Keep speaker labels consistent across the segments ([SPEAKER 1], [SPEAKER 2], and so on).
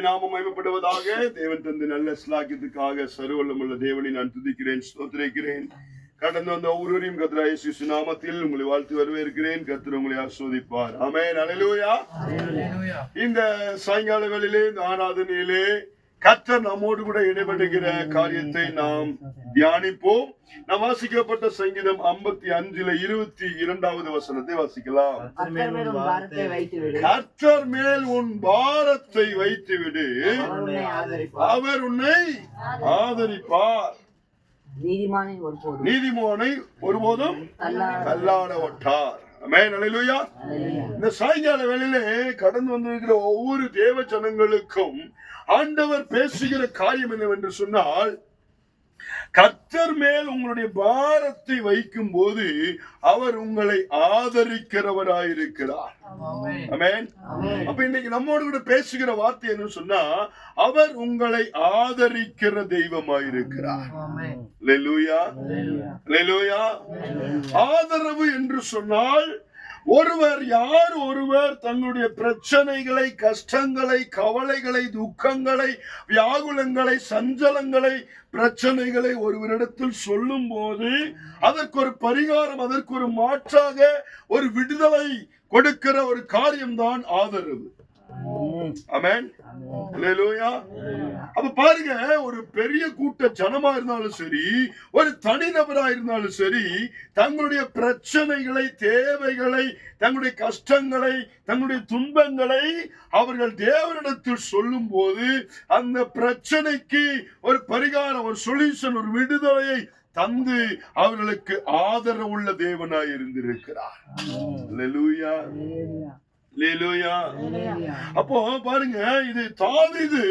[SPEAKER 1] நாமம் தேவன் தந்து நல்ல ஸ்லாக்கியத்துக்காக சர்வல்லமுள்ள தேவனை நான் துதிக்கிறேன் ஸ்தோத்திரிக்கிறேன். கடந்து வந்த ஒவ்வொருவரையும் கர்த்தர் இயேசு நாமத்தில் உங்களை வாழ்த்து வரவேற்கிறேன். கர்த்தர் உங்களை ஆஸ்வதிப்பார் ஆமென் அல்லேலூயா இந்த சாயங்கால வேளையிலே இந்த ஆராதனையிலே கர்த்தர் நம்மோடு கூட இடைபடுகிற காரியத்தை நாம் தியானிப்போம். நாம் வாசிக்கப்பட்ட சங்கீதம் ஐம்பத்தி அஞ்சுல இருபத்தி இரண்டாவது வசனத்தை வாசிக்கலாம்.
[SPEAKER 2] கர்த்தர் மேல் உன் பாரத்தை வைத்து விடு அவர் உன்னை ஆதரிப்பார். நீதிமானை ஒருபோதும் தள்ளாட
[SPEAKER 1] ஒட்டார் இந்த சாயங்கால வேளையிலே கடந்து வந்திருக்கிற ஒவ்வொரு தேவ ஜனங்களுக்கும் ஆண்டவர் பேசுகிற காரியம் என்னவென்று சொன்னால் கர்த்தர் மேல் உங்களுடைய பாரத்தை வைக்கும் போது அவர் உங்களை ஆதரிக்கிறவராயிருக்கிறார். அப்ப இன்னைக்கு நம்மோடு கூட பேசுகிற வார்த்தை என்ன சொன்னா அவர் உங்களை ஆதரிக்கிற தெய்வமாயிருக்கிறார். ஆதரவு என்று சொன்னால் ஒருவர் யார்? ஒருவர் தங்களுடைய பிரச்சனைகளை கஷ்டங்களை கவலைகளை துக்கங்களை வியாகுலங்களை சஞ்சலங்களை பிரச்சனைகளை ஒருவரிடத்தில் சொல்லும் போது அதற்கு ஒரு பரிகாரம் அதற்கு ஒரு மாற்றாக ஒரு விடுதலை கொடுக்கிற ஒரு காரியம்தான் ஆதரவு. அப்ப பாருங்க ஒரு பெரிய கூட்ட ஜனமா இருந்தாலும் சரி ஒரு தனிநபரா இருந்தாலும் சரி தங்களுடைய பிரச்சனைகளை தேவைகளை தங்களுடைய கஷ்டங்களை தங்களுடைய துன்பங்களை அவர்கள் தேவனிடத்தில் சொல்லும் போது அந்த பிரச்சனைக்கு ஒரு பரிகாரம் ஒரு சொல்யூஷன் ஒரு விடுதலையை தந்து அவர்களுக்கு ஆதரவுள்ள தேவனாய் இருந்திருக்கிறார். அப்போ பாருங்க இது தாவீது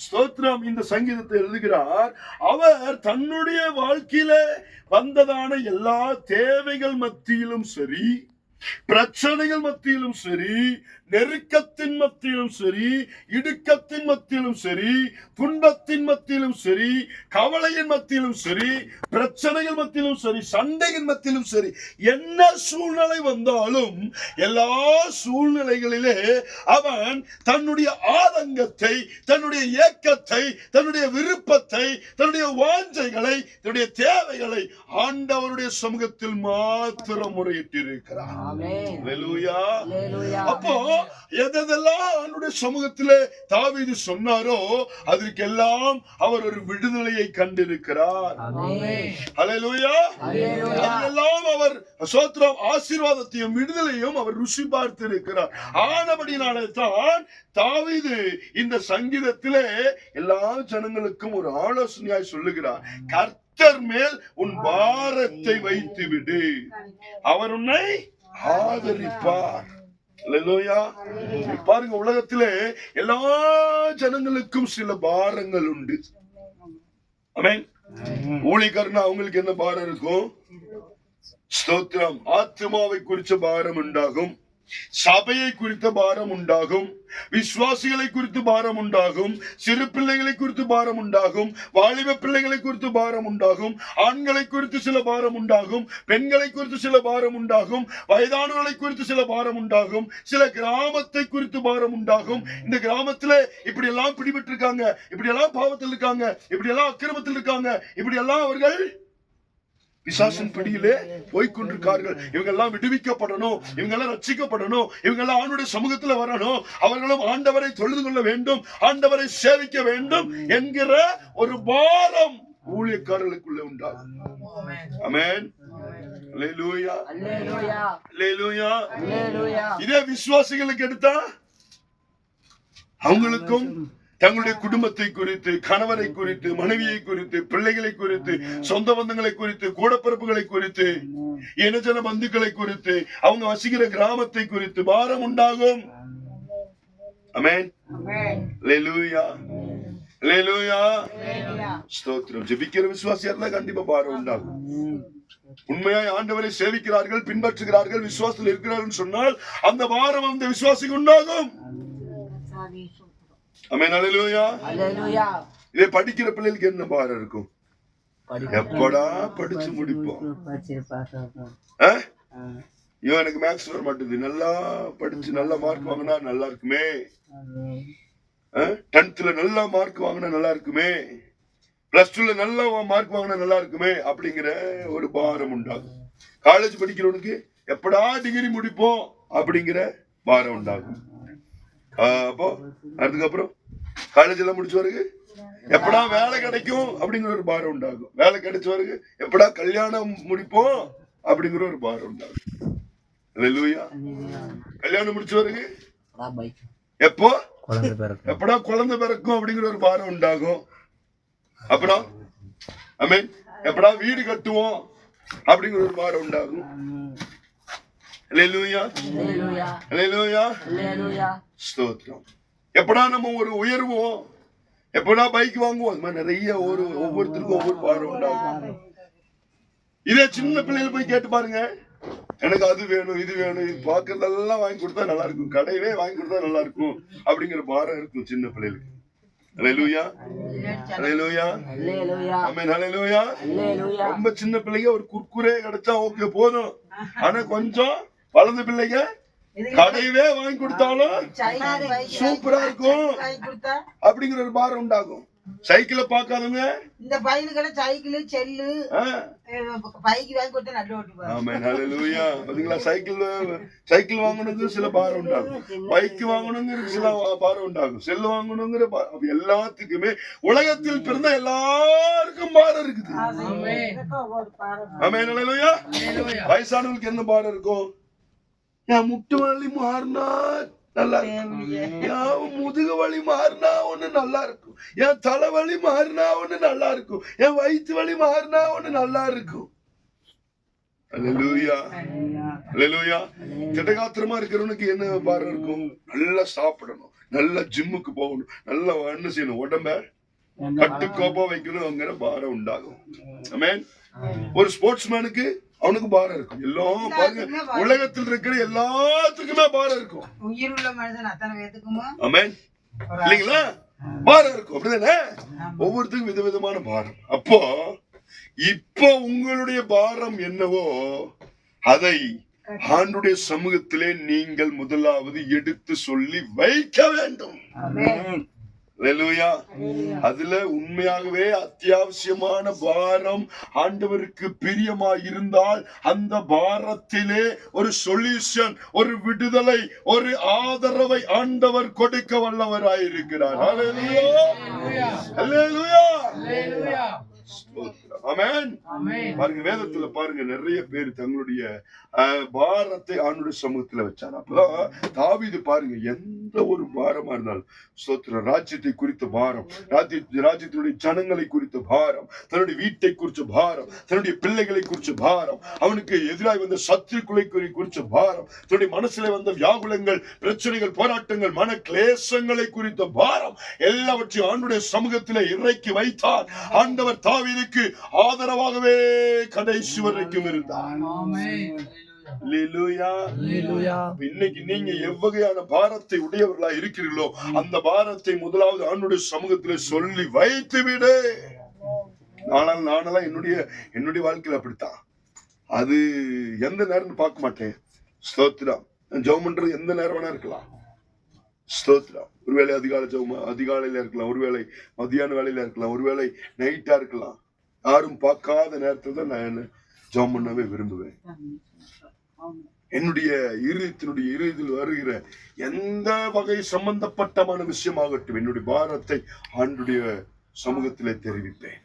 [SPEAKER 1] ஸ்தோத்திரம் இந்த சங்கீதத்தை எழுதுகிறார். அவர் தன்னுடைய வாழ்க்கையில வந்ததான எல்லா தேவைகள் மத்தியிலும் சரி பிரச்சனைகள் மத்தியிலும் சரி நெருக்கத்தின் மத்தியிலும் சரி இடுக்கத்தின் மத்தியிலும் சரி துன்பத்தின் மத்தியிலும் சரி கவலையின் மத்தியிலும் சரி பிரச்சனைகள் மத்தியிலும் சரி சண்டையின் மத்தியிலும் சரி என்ன சூழ்நிலை வந்தாலும் எல்லா சூழ்நிலைகளிலே அவன் தன்னுடைய ஆதங்கத்தை தன்னுடைய ஏக்கத்தை தன்னுடைய விருப்பத்தை தன்னுடைய வாஞ்சைகளை தன்னுடைய தேவைகளை ஆண்டவருடைய சமூகத்தில் மாத்திரம்
[SPEAKER 2] முறையிட்டிருக்கிறான்.
[SPEAKER 1] அப்போ எதெல்லாம் அவனுடைய சமூகத்திலே தாவீது சொன்னாரோ அதற்கெல்லாம் அவர் ஒரு விடுதலையை கண்டிருக்கிறார்.
[SPEAKER 2] அல்லேலூயா
[SPEAKER 1] அதெல்லாம் அவர் சோத்திரம் ஆசீர்வாதத்தையும் விடுதலையும் அவர் ருசி பார்த்திருக்கிறார். ஆனபடினாலே தான் தாவீது இந்த சங்கீதத்திலே எல்லா ஜனங்களுக்கும் ஒரு ஆலோசனையாய் சொல்லுகிறார். கர்த்தர் மேல் உன் பாரத்தை வைத்து விடு அவர் உன்னை ஆதரிப்பார். பாருங்க உலகத்திலே எல்லா ஜனங்களுக்கும் சில பாரங்கள் உண்டு. ஊழிகர்னா அவங்களுக்கு என்ன பாரம் இருக்கும்? ஸ்தோத்திரம். ஆத்மாவை குறிச்ச பாரம் உண்டாகும். சபையை குறித்த பாரம் உண்டாகும் விசுவாசிகளை குறித்து பாரம் உண்டாகும் சிறு பிள்ளைகளை குறித்து பாரம் உண்டாகும் வாலிப பிள்ளைகளை குறித்து பாரம் உண்டாகும் ஆண்களை குறித்து சில பாரம் உண்டாகும் பெண்களை குறித்து சில பாரம் உண்டாகும் வயதானவர்களை குறித்து சில பாரம் உண்டாகும் சில கிராமத்தை குறித்து பாரம் உண்டாகும். இந்த கிராமத்துல இப்படி எல்லாம் பிடிபட்டு இருக்காங்க இப்படி எல்லாம் பாவத்தில் இருக்காங்க இப்படி எல்லாம் அக்கிரமத்தில் இருக்காங்க இப்படி எல்லாம் அவர்கள் பிசாசின் பிடியிலே போய்கொண்டிருக்கார்கள் இவங்க எல்லாம் விடுவிக்கப்படணும். இவங்க எல்லாம் ரட்சிக்கப்படணும் இவங்க எல்லாம் ஆணுடைய சமூகத்துல வரணும். அவர்களும் ஆண்டவரை தொழுது கொள்ள வேண்டும். ஆண்டவரை சேவிக்க வேண்டும் என்கிற ஒரு பாரம் ஊழியக்காரர்களுக்குள்ள உண்டாகும். அல்லேலூயா இதே விசுவாசிகளுக்கு எடுத்தா அவங்களுக்கும் தங்களுடைய குடும்பத்தை குறித்து கணவரை குறித்து மனைவியை குறித்து பிள்ளைகளை குறித்து சொந்த பந்தங்களை குறித்து கூடப்பிறப்புகளை குறித்து இனஜன பந்துக்களை குறித்து அவங்க வசிக்கிற கிராமத்தை குறித்து பாரம் உண்டாகும். அமேன் லேலூயா லேலூயா ஸ்தோத்திரம். ஜெபிக்கிற விசுவாசியா இருந்தா கண்டிப்பா பாரம் உண்டாகும். உண்மையாய் ஆண்டவரை சேவிக்கிறார்கள் பின்பற்றுகிறார்கள் விசுவாசத்தில் இருக்கிறார்கள் சொன்னால் அந்த பாரம் அந்த விசுவாசிக்கு உண்டாகும். இதை படிக்கிற பிள்ளைகளுக்கு என்ன பாரம் இருக்கும்? எப்படா படிச்சு முடிப்போம்? இவன் எனக்கு மேக்ஸ் வர மாட்டேங்குது. நல்லா படிச்சு நல்ல மார்க் வாங்கினா நல்லா இருக்குமே. டென்த்ல நல்ல மார்க் வாங்கினா நல்லா இருக்குமே. பிளஸ் டூல நல்ல மார்க் வாங்கினா நல்லா இருக்குமே அப்படிங்கிற ஒரு பாரம் உண்டாகும். காலேஜ் படிக்கிறவனுக்கு எப்படா டிகிரி முடிப்போம் அப்படிங்கிற பாரம் உண்டாகும். அப்போ அதுக்கப்புறம் காலேஜ் எல்லாம் முடிச்ச பிறகு எப்படா வேலை கிடைக்கும் அப்படிங்கிற ஒரு பாரம் உண்டாகும். வேலை கிடைச்ச பிறகு எப்படா கல்யாணம் முடிப்போம் அப்படிங்கிற ஒரு பாரம் உண்டாகும். அல்லேலூயா கல்யாணம் முடிச்ச பிறகு எப்போ?
[SPEAKER 3] குழந்தை பிறக்கும்.
[SPEAKER 1] எப்படா குழந்தை பிறக்கும் அப்படிங்கிற ஒரு பாரம் உண்டாகும். அப்புறம் ஐ மீன் எப்படா வீடு கட்டுவோம் அப்படிங்கிற ஒரு பாரம் உண்டாகும். அல்லேலூயா
[SPEAKER 2] Hallelujah.
[SPEAKER 1] அல்லேலூயா
[SPEAKER 2] Hallelujah.
[SPEAKER 1] ஸ்தோத்திரம். எப்படா நம்ம ஒரு உயர்வோம்? எப்படா பைக் வாங்குவோம்? அது மாதிரி நிறைய ஒரு ஒவ்வொருத்தருக்கும் ஒவ்வொரு பாரம் உண்டாகும். இதே சின்ன பிள்ளைகள் போய் கேட்டு பாருங்க. எனக்கு அது வேணும் இது வேணும் இது பாக்குறதெல்லாம் வாங்கி கொடுத்தா நல்லா இருக்கும். கடையிலே வாங்கி கொடுத்தா நல்லா இருக்கும் அப்படிங்கிற பாரம் இருக்கும் சின்ன பிள்ளைகளுக்கு. ரொம்ப சின்ன பிள்ளைங்க ஒரு குர்குரே கிடைச்சா ஓகே போதும். ஆனா கொஞ்சம் வளர்ந்த பிள்ளைங்க கடையவே வாங்கி கொடுத்தாலும் சூப்பரா இருக்கும்.
[SPEAKER 4] கொடுத்தா?
[SPEAKER 1] அப்படிங்கிற ஒரு பாரம் உண்டாகும். சைக்கிளை பார்க்காதவங்க?
[SPEAKER 4] இந்த பையனுக்கு சைக்கிள் செல்லு பைக்கு வாங்கி கொடுத்தா நல்ல ஓட்டு
[SPEAKER 1] ஆமென் ஹalleluya பாத்தீங்களா? சைக்கிள் சைக்கிள் வாங்கணுங்கிறது சில பாரம் உண்டாகும். பைக் வாங்கணுங்கிற சில பாரம் உண்டாகும். செல்லு வாங்கணுங்கிற எல்லாத்துக்குமே உலகத்தில் பிறந்த எல்லாருக்கும் பாரம் இருக்குது. ஆமென். ஹalleluya வயசானவங்களுக்கு என்ன பாரம் இருக்கும்? என் முட்டு வலி மாறினா நல்லா இருக்கும். என் முதுகு வலி மாறினா ஒண்ணு நல்லா இருக்கும். என் தலைவலி மாறினா ஒண்ணு நல்லா இருக்கும். என் வயிற்று வலி மாறினா ஒண்ணு நல்லா இருக்கும். திடகாத்திரமா இருக்கிறவனுக்கு என்ன பாரம் இருக்கும்? நல்லா சாப்பிடணும். நல்லா ஜிம்முக்கு போகணும். நல்லா என்ன செய்யணும்? உடம்ப கட்டுக்கோப்பா வைக்கணுங்கிற பாரம் உண்டாகும். ஒரு ஸ்போர்ட்ஸ்மேனுக்கு அவனுக்கு பாரம் இருக்கும். எல்லாம் பாருங்க. உலகத்தில் இருக்கிற எல்லாத்துக்குமே பாரம் இருக்கும்.
[SPEAKER 4] உயிர் உள்ள மனுஷன் அத்தனை பேத்துக்குமா?
[SPEAKER 1] ஆமென். இல்லைங்களா? பாரம் இருக்கும். அப்படிதானே? ஒவ்வொருத்தருக்கும் விதவிதமான பாரம். அப்போ இப்போ உங்களுடைய பாரம் என்னவோ அதை ஆண்டுடைய சமூகத்திலே நீங்கள் முதலாவது எடுத்து சொல்லி வைக்க வேண்டும். அதுல உண்மையாகவே அத்தியாவசியமான பாரம் ஆண்டவருக்கு பிரியமா இருந்தால் அந்த பாரத்திலே ஒரு சொல்யூஷன் ஒரு விடுதலை ஒரு ஆதரவை ஆண்டவர் கொடுக்க வல்லவராயிருக்கிறார். பாருங்க வேதத்துல பாருங்க நிறைய பேர் தங்களுடைய பாரத்தை ஆண்டுடைய சமூகத்துல வச்சார் அப்பதான் தாவீது பாருங்க எந்த ஒரு பாரமா இருந்தாலும் ஸ்தோத்திரம். ராஜ்யத்தை குறித்த பாரம் ராஜ்ய ராஜ்யத்தினுடைய ஜனங்களை குறித்த பாரம் தன்னுடைய வீட்டை குறிச்ச பாரம் தன்னுடைய பிள்ளைகளை குறிச்ச பாரம் அவனுக்கு எதிராக வந்த சத்துருக்களை குறி- குறிச்ச பாரம் தன்னுடைய மனசுல வந்த வியாகுலங்கள் பிரச்சனைகள் போராட்டங்கள் மன கிளேசங்களை குறித்த பாரம் எல்லாவற்றையும் ஆண்டுடைய சமூகத்திலே இறக்கி வைத்தார் ஆண்டவர் தாவீதுக்கு ஆதரவாகவே கடைசி வரைக்கும் இருந்தார். இன்னைக்கு நீங்க எவ்வகையான பாரத்தை உடையவர்களா இருக்கிறீர்களோ அந்த பாரத்தை முதலாவது ஆண்டுடைய சமூகத்திலே சொல்லி வைத்து விடு நானால் நானெல்லாம் என்னுடைய என்னுடைய வாழ்க்கையில அப்படித்தான். அது எந்த நேரம்னு பார்க்க மாட்டேன். ஸ்தோத்திரம். பண்றது எந்த நேரம் வேணா இருக்கலாம். ஸ்தோத்திரம். ஒருவேளை அதிகாலை அதிகாலையில இருக்கலாம். ஒருவேளை மதியான வேலையில இருக்கலாம். ஒருவேளை நைட்டா இருக்கலாம். யாரும் பார்க்காத நேரத்துல தான் நான் என்ன ஜாம் பண்ணவே விரும்புவேன். என்னுடைய இருதயத்தினுடைய இருதயத்தில் வருகிற எந்த வகை சம்பந்தப்பட்டமான விஷயமாகட்டும் என்னுடைய பாரத்தை ஆண்டுடைய சமூகத்திலே தெரிவிப்பேன்.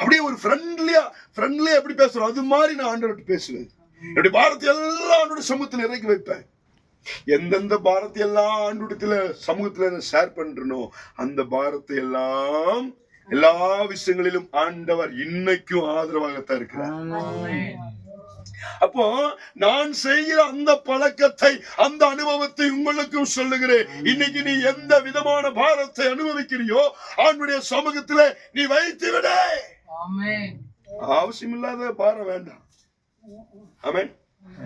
[SPEAKER 1] அப்படியே ஒரு ஃப்ரெண்ட்லியா ஃப்ரெண்ட்லியா எப்படி பேசுறோம்? அது மாதிரி நான் ஆண்டவர்கிட்ட பேசுவேன். என்னுடைய பாரத்தை எல்லாம் ஆண்டோட சமூகத்தில் இறக்கி வைப்பேன். எந்தெந்த பாரத்தை எல்லாம் ஆண்டுடத்துல சமூகத்துல ஷேர் பண்றனோ அந்த பாரத்தை எல்லாம் எல்லா விஷயங்களிலும் ஆண்டவர் இன்னைக்கும் ஆதரவாகத்தான் இருக்கிறார். அப்போ நான் செய்கிற அந்த பழக்கத்தை அந்த அனுபவத்தை உங்களுக்கும் சொல்லுகிறேன். இன்னைக்கு நீ எந்த விதமான பாரத்தை அனுபவிக்கிறியோ ஆண்டுடைய சமூகத்திலே நீ வைத்து விட. அவசியம் இல்லாத பாரம் வேண்டாம். ஆமென்.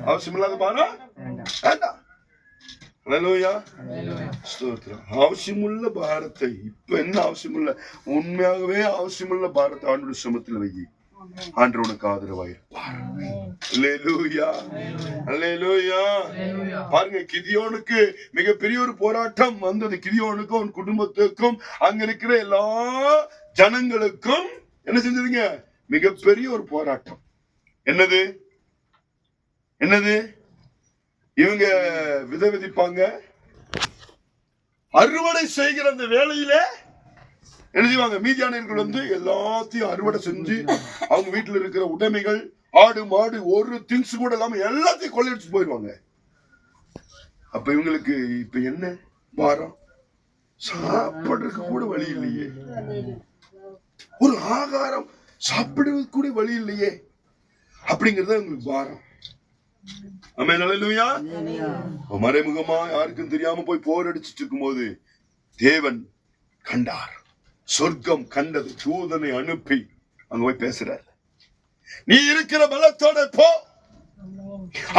[SPEAKER 1] அவசியம் இல்லாத பாரம் வேண்டாம். ஹalleluya ஸ்தோத்திரம். அவசியமுள்ள பாரத்தை இப்ப என்ன அவசியமுள்ள உண்மையாகவே அவசியமுள்ள பாரத்தை ஆண்டுடைய சமத்தில் வை. ஆண்டு உனக்கு ஆதரவாயிருப்பார் பாருங்க கிதியோனுக்கு மிகப்பெரிய ஒரு போராட்டம் வந்தது. கிதியோனுக்கும் அவன் குடும்பத்துக்கும் அங்க இருக்கிற எல்லா ஜனங்களுக்கும் என்ன செஞ்சதுங்க? மிகப்பெரிய ஒரு போராட்டம். என்னது? என்னது? இவங்க விதை விதிப்பாங்க. அறுவடை செய்கிற அந்த வேலையில எழுதிவாங்க. செய்வாங்க மீதியானியர்கள் வந்து எல்லாத்தையும் அறுவடை செஞ்சு அவங்க வீட்டுல இருக்கிற உடைமைகள் ஆடு மாடு ஒரு திங்ஸ் கூட இல்லாம எல்லாத்தையும் கொள்ளையடிச்சு போயிடுவாங்க அப்ப இவங்களுக்கு இப்ப என்ன? பாரம். சாப்பிடுறதுக்கு கூட வழி இல்லையே. ஒரு ஆகாரம் சாப்பிடுறதுக்கு கூட வழி இல்லையே. அப்படிங்கறது உங்களுக்கு பாரம். ஆமே நல்லலுயா மறைமுகமா யாருக்கும் தெரியாம போய் போர் அடிச்சிட்டு இருக்கும்போது தேவன் கண்டார். சொர்க்கம் கண்டது தூதனை அனுப்பி அங்க போய் பேசுறார். நீ இருக்கிற பலத்தோட போ.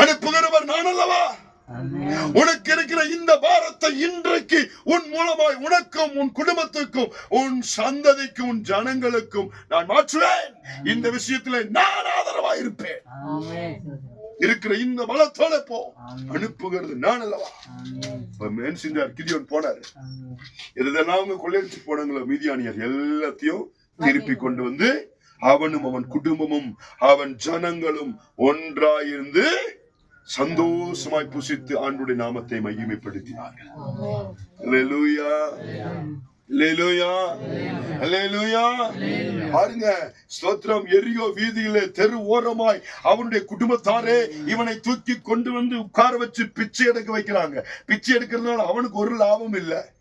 [SPEAKER 1] அனுப்புகிறவர் நான் அல்லவா? உனக்கு இருக்கிற இந்த பாரத்தை இன்றைக்கு உன் மூலமாய் உனக்கும் உன் குடும்பத்துக்கும் உன் சந்ததிக்கும் உன் ஜனங்களுக்கும் நான் மாற்றுவேன். இந்த விஷயத்துல நான் ஆதரவாய் இருப்பேன் இருக்கிற இந்த பலத்தோட போ. அனுப்புகிறது நான் அல்லவா? மேன் செஞ்சார் கிதியோன் போனாரு. எதெல்லாம் அவங்க கொள்ளையடிச்சு போனாங்களோ மீதியானியர் எல்லாத்தையும் திருப்பி கொண்டு வந்து அவனும் அவன் குடும்பமும் அவன் ஜனங்களும் ஒன்றாயிருந்து சந்தோஷமாய் புசித்து ஆண்டுடைய நாமத்தை மகிமைப்படுத்தினார்கள். பாருங்க ஸ்தோத்திரம் எரியோ வீதியிலே தெரு ஓரமாய் அவனுடைய குடும்பத்தாரே இவனை தூக்கி கொண்டு வந்து உட்கார வச்சு பிச்சை எடுக்க வைக்கிறாங்க. பிச்சை எடுக்கிறதுனால அவனுக்கு ஒரு லாபம் இல்ல.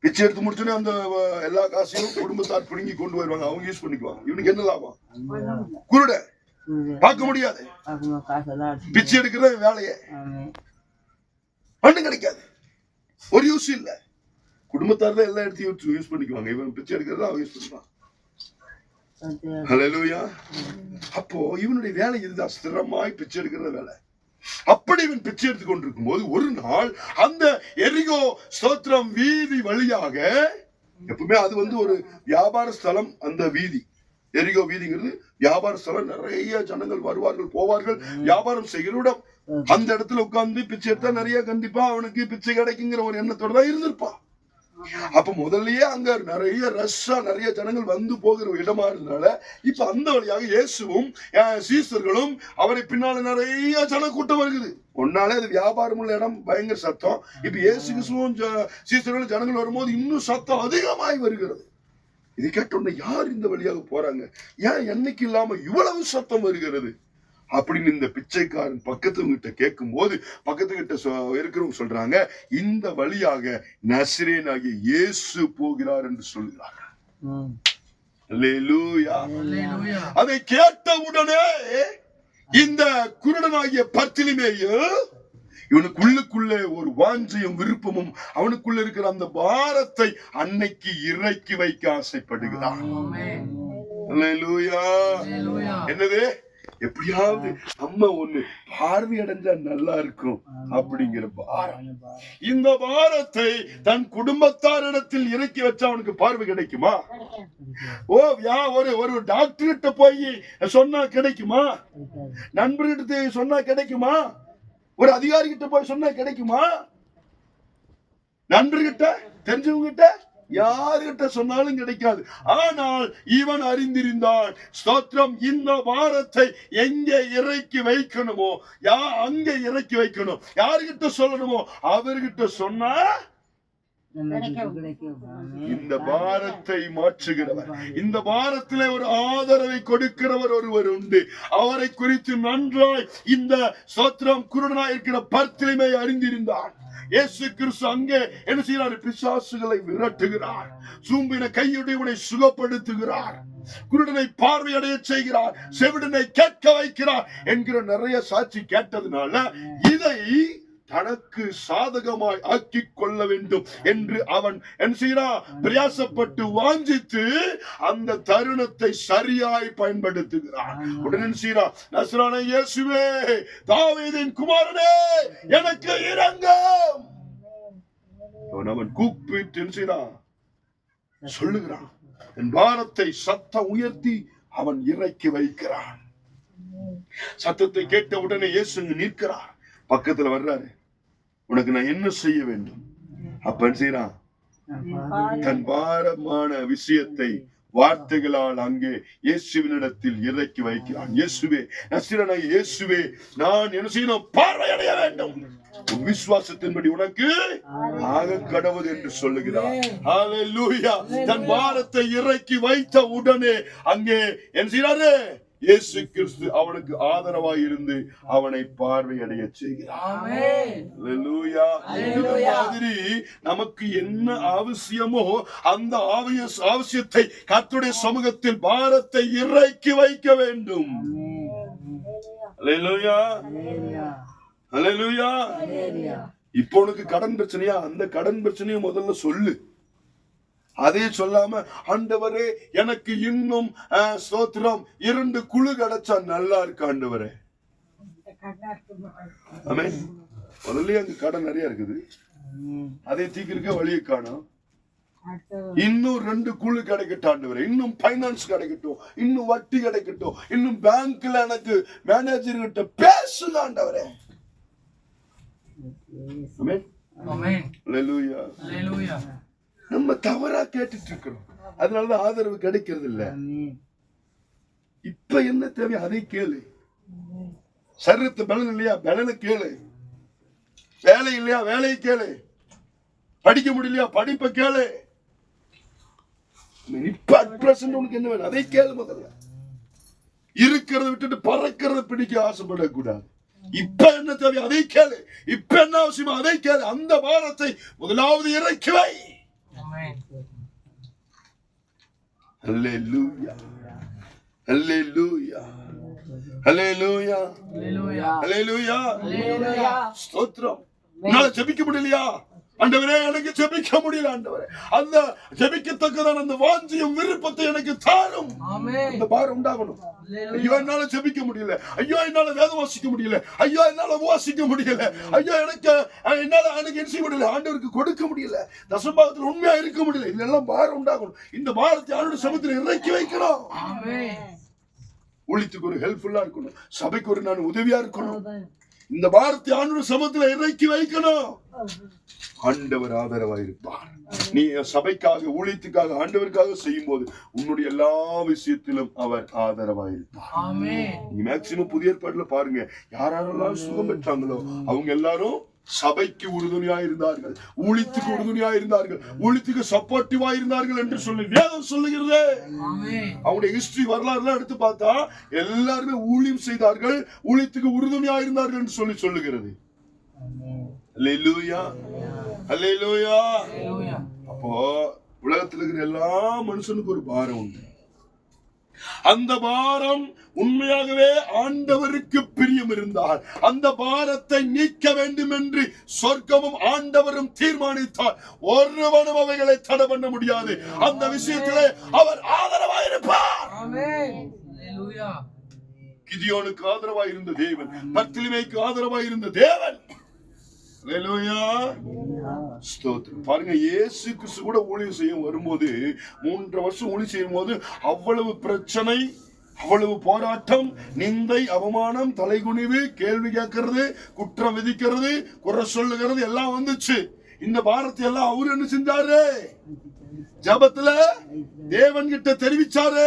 [SPEAKER 1] பிச்சை எடுத்து முடிச்சோடனே அந்த எல்லா காசையும் குடும்பத்தார் பிடுங்கி கொண்டு வருவாங்க. அவங்க யூஸ் பண்ணிக்குவாங்க. இவனுக்கு என்ன லாபம்? குருட. பார்க்க முடியாது. பிச்சை எடுக்கிற வேலையை. ஒண்ணும் கிடைக்காது. ஒரு யூஸ் இல்ல. குடும்பத்தார் தான் எல்லா இடத்தையும் யூஸ் பண்ணிக்குவாங்க. இவன் பிச்சை எடுக்கிறத அவன் யூஸ் பண்ணுவான். ஹalleluya அப்போ இவனுடைய வேலை இதுதான். ஸ்திரமாய் பிச்சை எடுக்கிற வேலை. அப்படி இவன் பிச்சை எடுத்துக் கொண்டிருக்கும் போது ஒரு நாள் அந்த எரிகோ ஸ்தோத்திரம் வீதி வழியாக எப்பவுமே அது வந்து ஒரு வியாபார ஸ்தலம் அந்த வீதி. எரிகோ வீதிங்கிறது வியாபார ஸ்தலம். நிறைய ஜனங்கள் வருவார்கள் போவார்கள் வியாபாரம் செய்கிற இடம். அந்த இடத்துல உட்கார்ந்து பிச்சை எடுத்தா நிறைய கண்டிப்பா அவனுக்கு பிச்சை கிடைக்குங்கிற ஒரு எண்ணத்தோட தான் இருந்திருப்பான். அப்ப முதல்லயே அங்க நிறைய ரஷ்ஷா நிறைய ஜனங்கள் வந்து போகிற இடமா இருந்தனால இப்ப அந்த வழியாக இயேசுவும் சீசர்களும் அவரை பின்னால நிறைய ஜன கூட்டம் வருகுது. ஒன்னாலே அது வியாபாரம் உள்ள இடம் பயங்கர சத்தம். இப்ப இயேசு கிறிஸ்துவும் சீசர்களும் ஜனங்கள் வரும்போது இன்னும் சத்தம் அதிகமாய் வருகிறது. இது கேட்ட உடனே யார் இந்த வழியாக போறாங்க? ஏன் என்னைக்கு இல்லாம இவ்வளவு சத்தம் வருகிறது? அப்படின்னு இந்த பிச்சைக்காரன் பக்கத்து கிட்ட கேட்கும் போது பக்கத்து கிட்ட சொ- இருக்கிறவங்க சொல்றாங்க இந்த வழியாக நசிரேனாகிய இயேசு போகிறார் என்று அல்லேலூயா. அதை கேட்ட உடனே இந்த குருடனாகிய பர்த்திலிமேயு இவனுக்கு உள்ளுக்குள்ளே ஒரு வாஞ்சையும் விருப்பமும் அவனுக்குள்ள இருக்கிற அந்த பாரத்தை அன்னைக்கு இறக்கி வைக்க ஆசைப்படுகிறான். என்னது? எப்படியாவது நம்ம ஒண்ணு பார்வை அடைஞ்சா நல்லா இருக்கும் அப்படிங்கிற பாரம். இந்த பாரத்தை தன் குடும்பத்தாரிடத்தில் இறக்கி வச்சா அவனுக்கு பார்வை கிடைக்குமா? ஓ யா ஒரு ஒரு டாக்டர் கிட்ட போய் சொன்னா கிடைக்குமா? நண்பர்கிட்ட சொன்னா கிடைக்குமா? ஒரு அதிகாரி கிட்ட போய் சொன்னா கிடைக்குமா? நண்பர்கிட்ட தெரிஞ்சவங்க கிட்ட யாருகிட்ட சொன்னாலும் கிடைக்காது. ஆனால் இவன் அறிந்திருந்தான் ஸ்தோத்திரம் இந்த வாரத்தை எங்கே இறக்கி வைக்கணுமோ யா அங்க இறக்கி வைக்கணும். யாருகிட்ட சொல்லணுமோ அவர்கிட்ட சொன்னா இந்த பாரத்தை மாற்றுகிறவர். இந்த பாரத்திலே ஒரு ஆதரவை கொடுக்கிறவர் ஒருவர் உண்டு. அவரை குறித்து நன்றாய் இந்த சோத்திரம் குருடனாய் இருக்கிற பர்த்திலிமை அறிந்திருந்தார் இயேசு கிறிஸ்து அங்கே என்ன செய்கிறார்? பிசாசுகளை விரட்டுகிறார். சூம்பின கையுடையவனை சுகப்படுத்துகிறார். குருடனை பார்வையடைய செய்கிறார். செவிடனை கேட்க வைக்கிறார் என்கிற நிறைய சாட்சி கேட்டதுனால இதை தனக்கு சாதகமாய் ஆக்கிக் கொள்ள வேண்டும் என்று அவன் என்ன செய்கிறான் பிரயாசப்பட்டு வாஞ்சித்து அந்த தருணத்தை சரியாய் பயன்படுத்துகிறான். உடனே செய்கிறான் நசரான இயேசுவே தாவீதின் குமாரனே எனக்கு இரங்கம். அவன் கூப்பிட்டு என்ன செய்கிறான் சொல்லுகிறான். என் பாரத்தை சத்தம் உயர்த்தி அவன் இறக்கி வைக்கிறான். சத்தத்தை கேட்ட உடனே இயேசு நிற்கிறார். பக்கத்துல வர்றாரு. உனக்கு நான் என்ன செய்ய வேண்டும்? அப்ப செய்யறான் தன் பாரமான விஷயத்தை வார்த்தைகளால் அங்கே இயேசுவினிடத்தில் இறக்கி வைக்கிறான். இயேசுவே நசிரனாய் இயேசுவே நான் என்ன செய்யணும்? பார்வையடைய வேண்டும். உன் விசுவாசத்தின்படி உனக்கு ஆக கடவுள் என்று சொல்லுகிறார். தன் பாரத்தை இறக்கி வைத்த உடனே அங்கே என்ன செய்யறாரு இயேசு கிறிஸ்து அவனுக்கு ஆதரவாய் இருந்து அவனை பார்வையடைய மாதிரி நமக்கு என்ன அவசியமோ அந்த அவசியத்தை கர்த்தருடைய சமூகத்தில் பாரத்தை இறக்கி வைக்க வேண்டும். இப்போ உனக்கு கடன் பிரச்சனையா? அந்த கடன் பிரச்சனையை முதல்ல சொல்லு. அதே சொல்லாம ஆண்டவரே எனக்கு இன்னும் அஹ், ஸ்தோத்திரம். இரண்டு குழு கிடைச்சா நல்லா இருக்கு ஆண்டவரே. ஆமென். முதல்ல அங்க கடன் நிறைய இருக்குது. அதை தீக்கிருக்க வழியை காணும். இன்னும் ரெண்டு குழு கிடைக்கட்டும் ஆண்டவரே. இன்னும் பைனான்ஸ் கிடைக்கட்டும். இன்னும் வட்டி கிடைக்கட்டும். இன்னும் பேங்க்ல எனக்கு மேனேஜர் கிட்ட பேசுங்க ஆண்டவரே. ஆமென். நம்ம தவறா கேட்டுட்டு இருக்கிறோம் அதனாலதான் ஆதரவு கிடைக்கிறது இல்ல இப்ப என்ன தேவை? அதை கேளு. சரீரத்து பலன் இல்லையா? பலனை கேளு. வேலை இல்லையா? வேலையை கேளு. படிக்க முடியலையா? படிப்பை கேளு. இப்ப அட் பிரசன்ட் உனக்கு என்ன வேணும்? அதை கேளு முதல்ல. இருக்கிறத விட்டுட்டு பறக்கிறத பிடிக்க ஆசைப்படக்கூடாது. இப்ப என்ன தேவை? அதை கேளு. இப்ப என்ன அவசியமா அதை கேளு. அந்த வாரத்தை முதலாவது இறக்கி வை.
[SPEAKER 2] Amen.
[SPEAKER 1] Hallelujah. Hallelujah. Hallelujah.
[SPEAKER 2] Hallelujah.
[SPEAKER 1] Hallelujah. ஸ்தோத்திரம் என்னால ஜெபிக்க முடியலையா ஆண்டவரே எனக்கு ஜெபிக்க முடியல ஆண்டவரே. அந்த ஜெபிக்கத்தக்கதான அந்த வாஞ்சியும் விருப்பத்தை எனக்கு தாரும். அந்த பாரம் உண்டாகணும். ஐயோ என்னால ஜெபிக்க முடியல. ஐயோ என்னால வேதம் வாசிக்க முடியல. ஐயோ என்னால வாசிக்க முடியல. ஐயோ எனக்கு என்னால எனக்கு என்ன செய்ய முடியல. ஆண்டவருக்கு கொடுக்க முடியல. தசம்பாகத்தில் உண்மையா இருக்க முடியல. இதெல்லாம் பாரம் உண்டாகணும். இந்த பாரத்தை ஆண்டோட சமத்துல இறக்கி வைக்கணும். ஊழியத்துக்கு ஒரு ஹெல்ப்ஃபுல்லா இருக்கணும். சபைக்கு ஒரு நான் உதவியா இருக்கணும். இந்த பாரத்தை ஆண்டோட சமத்துல இறக்கி வைக்கணும். ஆண்டவர் ஆதரவா இருப்பார் நீ சபைக்காக ஊழியத்துக்காக ஆண்டவருக்காக செய்யும் போது உன்னுடைய எல்லா விஷயத்திலும் அவர் ஆதரவா இருப்பார். நீ மேக்சிமம் புதிய ஏற்பாட்டுல பாருங்க. யார் யாரெல்லாம் சுகம் பெற்றாங்களோ அவங்க எல்லாரும் சபைக்கு உறுதுணையா இருந்தார்கள் ஊழியத்துக்கு உறுதுணையா இருந்தார்கள் ஊழியத்துக்கு சப்போர்ட்டிவா இருந்தார்கள் என்று சொல்லி வேதம் சொல்லுகிறது. அவங்களுடைய ஹிஸ்டரி வரலாறுலாம் எடுத்து பார்த்தா எல்லாருமே ஊழியம் செய்தார்கள் ஊழியத்துக்கு உறுதுணையா இருந்தார்கள் என்று சொல்லி சொல்லுகிறது. அப்போ உலகத்துல இருக்கிற எல்லா மனுஷனுக்கும் ஒரு பாரம் உண்டு. அந்த பாரம் உண்மையாகவே ஆண்டவருக்கு பிரியம் இருந்தால் அந்த பாரத்தை நீக்க வேண்டும் என்று சொர்க்கமும் ஆண்டவரும் தீர்மானித்தார் ஒருவனும் அவைகளை தடை பண்ண முடியாது அந்த விஷயத்திலே அவர்
[SPEAKER 2] Amen. Hallelujah.
[SPEAKER 1] கிதியோனுக்கு ஆதரவாய் இருந்த தேவன் பர்த்திலிமைக்கு ஆதரவாய் இருந்த தேவன் பாருங்க இயேசு கிறிஸ்து கூட ஊழியம் செய்யும் வரும்போது மூன்று வருஷம் ஊழியம் செய்யும் போது அவ்வளவு பிரச்சனை அவ்வளவு போராட்டம் நிந்தை அவமானம் தலைகுனிவு கேள்வி கேட்கறது குற்றம் விதிக்கிறது குறை சொல்லுகிறது எல்லாம் வந்துச்சு. இந்த பாரத்தை எல்லாம் அவரு என்ன செஞ்சாரு? ஜபத்துல தேவன் கிட்ட தெரிவிச்சாரு.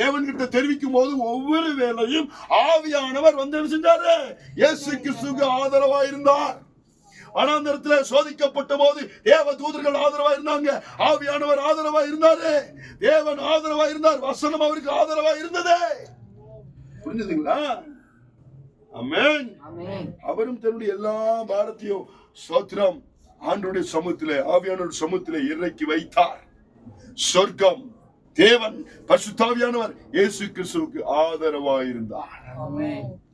[SPEAKER 1] தேவன் கிட்ட தெரிவிக்கும் போது ஒவ்வொரு வேளையும் ஆவியானவர் வந்து என்ன செஞ்சாரு? இயேசு கிறிஸ்துவுக்கு ஆதரவா இருந்தார் வனாந்தரத்துல சோதிக்கப்பட்ட போது தேவ தூதர்கள் ஆதரவா இருந்தாங்க ஆவியானவர் ஆதரவா இருந்தாரு தேவன் ஆதரவா இருந்தார் வசனம் அவருக்கு ஆதரவா இருந்தது புரிஞ்சுதுங்களா அமேன். அவரும் தன்னுடைய எல்லா பாரத்தையும் சோத்திரம் ஆண்டோடைய சமூகத்திலே ஆவியானோட சமூகத்திலே இறக்கி வைத்தார். சொர்க்கம். தேவன் பசுத்தாவியானவர் இயேசு கிறிஸ்துவுக்கு ஆதரவா இருந்தார்
[SPEAKER 2] Amen.
[SPEAKER 1] Hallelujah.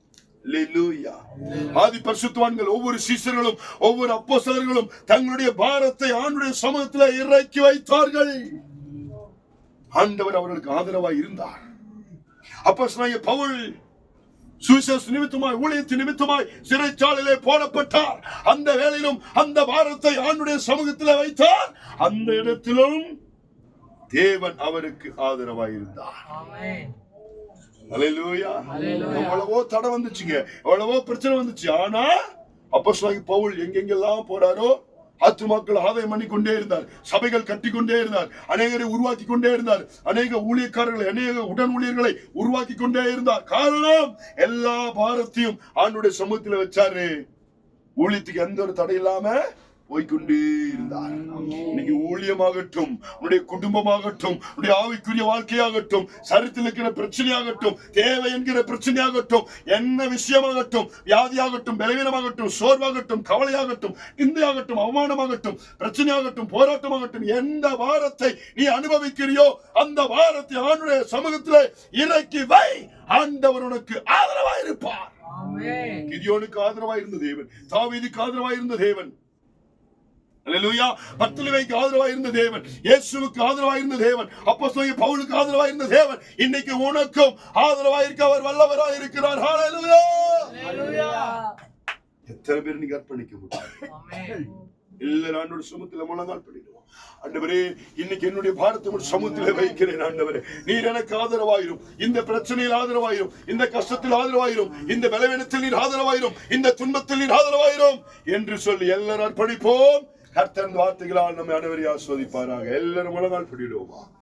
[SPEAKER 1] ஆதி பரிசுத்தவான்கள் ஒவ்வொரு சீசர்களும் ஒவ்வொரு அப்போஸ்தலர்களும் தங்களுடைய பாரத்தை ஆண்டுடைய சமூகத்தில் இறக்கி வைத்தார்கள். ஆண்டவர் அவர்களுக்கு ஆதரவாய் இருந்தார். அப்போஸ்தலனாகிய பவுல் சுவிசேஷ நிமித்தமாய் ஊழியத்து நிமித்தமாய் சிறைச்சாலையிலே போடப்பட்டார். அந்த வேலையிலும் அந்த பாரத்தை ஆண்டுடைய சமூகத்தில் வைத்தார். அந்த இடத்திலும் தேவன் அவருக்கு ஆதரவாய் அல்லேலூயா. எவ்வளவோ தடை வந்துச்சுங்க. எவ்வளவோ பிரச்சனை வந்துச்சு. ஆனா அப்போஸ்தலனாகிய பவுல் எங்கெங்கெல்லாம் போறாரோ ஆத்துமாக்கள் ஆதாயம் பண்ணி கொண்டே இருந்தார். சபைகள் கட்டி கொண்டே இருந்தார். அநேகரை உருவாக்கி கொண்டே இருந்தார். அநேக ஊழியக்காரர்களை அநேக உடன் ஊழியர்களை உருவாக்கி கொண்டே இருந்தார். காரணம் எல்லா பாரத்தையும் ஆண்டுடைய சமூகத்தில் வச்சாரு. ஊழியத்துக்கு எந்த ஒரு தடை இல்லாம போய்க்கொண்டே இருந்தார். இன்னைக்கு ஊழியமாகட்டும் உன்னுடைய குடும்பமாகட்டும் உன்னுடைய ஆவிக்குரிய வாழ்க்கையாகட்டும் சரித்தில் இருக்கிற பிரச்சனையாகட்டும் தேவை என்கிற பிரச்சனையாகட்டும் என்ன விஷயமாகட்டும் வியாதியாகட்டும் பலவீனமாகட்டும் சோர்வாகட்டும் கவலையாகட்டும் நிந்தையாகட்டும் அவமானமாகட்டும் பிரச்சனையாகட்டும் போராட்டமாகட்டும் எந்த வாரத்தை நீ அனுபவிக்கிறியோ அந்த வாரத்தை ஆண்டுடைய சமூகத்திலே இறக்கி வை. ஆண்டவர் உனக்கு ஆதரவாயிருப்பார்.
[SPEAKER 2] ஆமென்.
[SPEAKER 1] கிதியோனுக்கு ஆதரவாய் இருந்த தேவன் தாவீதுக்கு ஆதரவாய் இருந்த தேவன் அல்லேலூயா பத்துலிவைக்கு ஆதரவாய் இருந்த தேவன் இயேசுவுக்கு ஆதரவாய் இருந்த தேவன் அப்போஸ்தலனாகிய பவுலுக்கு ஆதரவாய் இருந்த தேவன் இன்னைக்கு உனக்கும் ஆதரவாய் இருக்க அவர் வல்லவராய் இருக்கிறார். எத்தனை பேர் நீங்க அர்ப்பணிக்க முடியும்? எல்லாரும் ஆண்டோட சமூகத்துல முழங்கால் பண்ணிடுவோம் ஆண்டவரே இன்னைக்கு என்னுடைய பாரத்தை சமூகத்திலே வைக்கிறேன் ஆண்டவரே. நீர் எனக்கு ஆதரவாயிரும். இந்த பிரச்சனையில் ஆதரவாயிரும். இந்த கஷ்டத்தில் ஆதரவாயிரும். இந்த பலவீனத்தில் நீர் ஆதரவாயிரும். இந்த துன்பத்தில் நீர் ஆதரவாயிரும். என்று சொல்லி எல்லாரும் அர்ப்பணிப்போம். கர்த்தன் வார்த்தைகளால் நம்மை அனைவரையும் ஆஸ்வதிப்பாராக. எல்லாரும் முழங்கால் பண்ணிடுவோமா